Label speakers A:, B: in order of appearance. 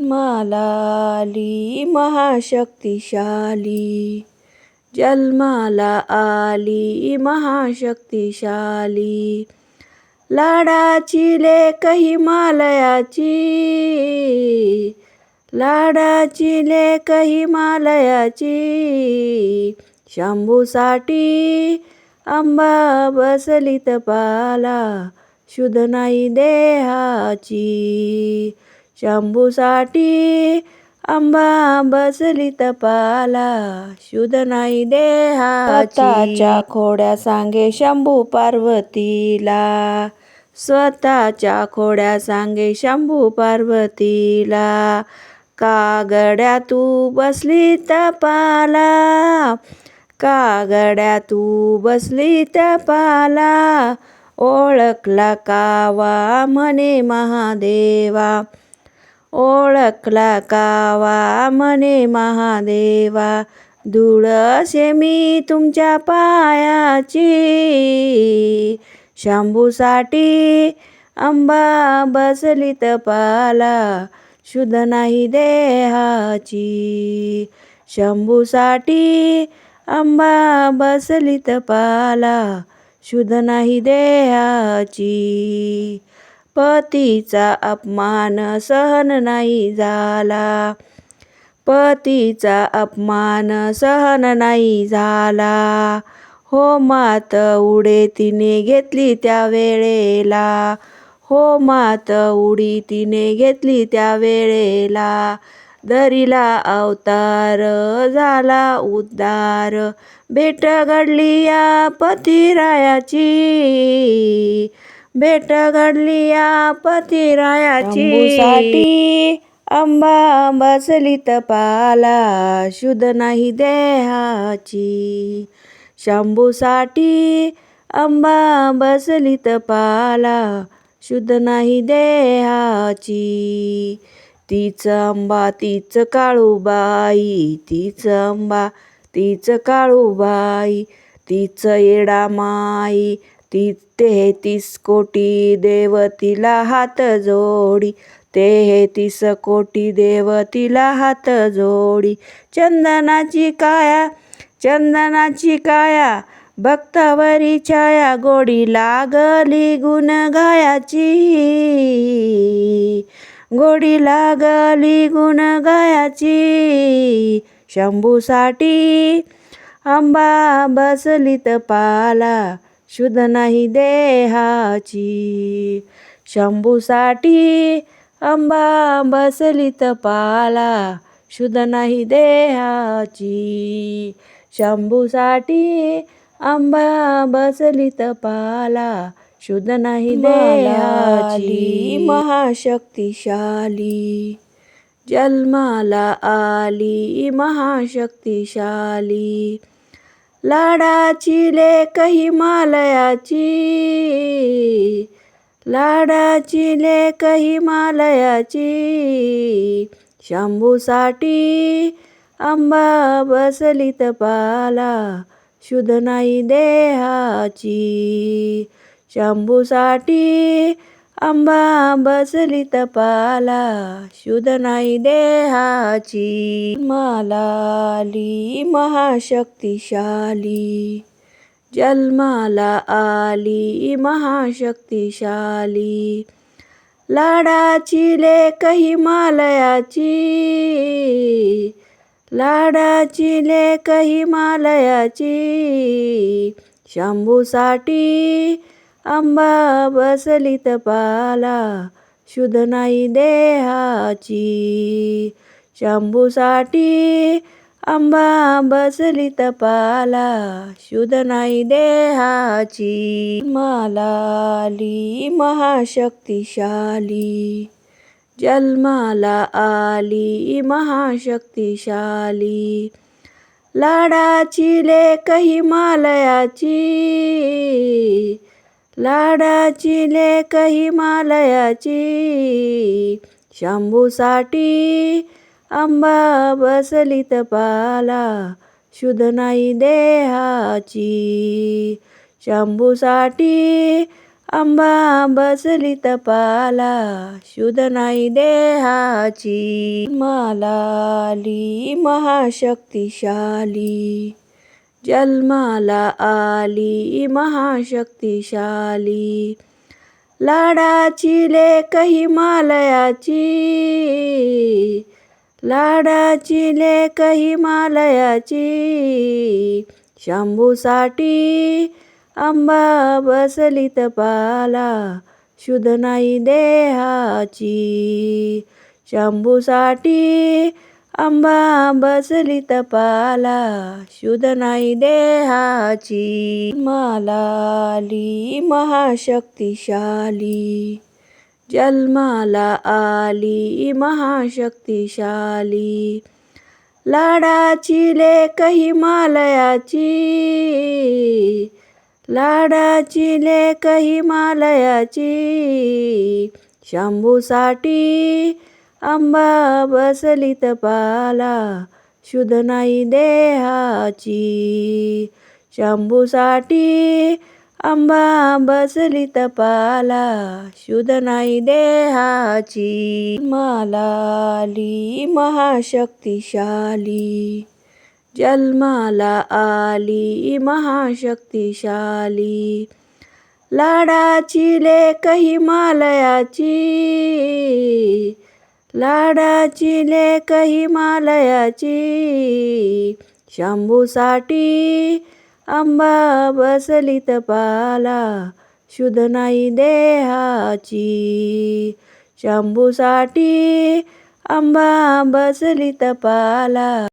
A: जन्माला आली महाशक्तिशाली. जन्माला आली महाशक्तिशाली. लाडाची लेक हिमालयाची. लाडाची लेख हिमालयाची. शंभूसाठी अंबा बसली तपाला शुद्ध नाही देहाची. शंभूसाठी अंबा बसली तपाला शुद्ध नाही देहाच्या खोड्या सांगे शंभू पार्वतीला. स्वतःच्या खोड्या सांगे शंभू पार्वतीला. कागड्या तू बसली तपाला का गड्या तू बसली तपाला. ओळखला कावा म्हणे महादेवा. ओळखला कावा म्हणे महादेवा. धूळ मी तुमच्या पायाची. शंभूसाठी अंबा बसली तपाला शुद्ध नाही देहाची. शंभूसाठी अंबा बसली तपाला शुद्ध नाही देहाची. पतीचा अपमान सहन नाही झाला. पतीचा अपमान सहन नाही झाला. हो मात उडे तिने घेतली त्या वेळेला. हो मात उडी तिने घेतली त्या वेळेला. दरीला अवतार झाला उद्धार. भेट घडली या पतिरायाची भेट घडली या पतिरायाची आंबा अंबा बसली तपाला शुद्ध नाही देहाची. शंभूसाठी अंबा बसली तपाला शुद्ध नाही देहाची. तीच आंबा तीच काळूबाई तीच आंबा तीच काळूबाई तीच येडा माई ती तेहतीस कोटी देवतीला हात जोडी. तेहतीस कोटी देवतीला हात जोडी. चंदनाची काया चंदनाची काया भक्तावरी छाया गोडी लागली गुण गायाची गोडी लागली गुण गायाची शंभूसाठी आंबा बसलीत पाला शुद्ध नाही देहाची. शंभूसाठी अंबा बसली तपाला शुद्ध नाही देहाची. शंभूसाठी अंबा बसली तपाला शुद्ध नाही देहाची. महाशक्तिशाली. जन्माला आली महाशक्तिशाली. लाडाची लेख हिमालयाची. लाडाची लेख हिमालयाची. शंभूसाठी आंबा बसली तपाला शुद्ध नाही देहाची. शंभूसाठी अंबा बसली तपाला शुद्ध नाही देहाची. मालाली आली महाशक्तिशाली. जन्माला आली महाशक्तिशाली. लाडाची लेख हिमालयाची. लाडाची लेख हिमालयाची. शंभूसाठी अंबा बसली पाला शुद्ध नाही देहाची. शंभूसाठी अंबा बसली पाला शुद्ध नाही देहाची. मालाली महाशक्तिशाली जन्माला आली महाशक्तिशाली. लाडाची लेक हिमालयाची लाडाची लेक हिमालयाची शंभूसाठी अंबा बसली तपाला शुद्ध नाही देहाची. शंभूसाठी आंबा बसली तपाला शुद्ध नाही देहाची. मालाली महाशक्तिशाली. जन्माला आली महाशक्तिशाली. लाडाची लेक हिमालयाची. लाडाची लेक हिमालयाची. शंभूसाठी आंबा बसली तपाला शुद्ध नाही देहाची. शंभूसाठी आंबा बसली तपाला शुद्ध नाही देहाची. मालाली महाशक्तिशाली. जन्माला आली महाशक्तिशाली. लाडाची लेख हिमालयाची. लाडाची लेख हिमालयाची. शंभूसाठी आंबा बसली पाला शुद्ध नाही देहाची. शंभूसाठी आंबा बसली तपाला शुद्ध नाही देहाची. मालाली महाशक्तिशाली जन्माला आली महाशक्तिशाली. लाडाची लेख हिमालयाची लाडाची लेक हिमालयाची शंभूसाठी आंबा बसली तपाला शुद्ध नाही देहाची. शंभूसाठी आंबा बसली तपाला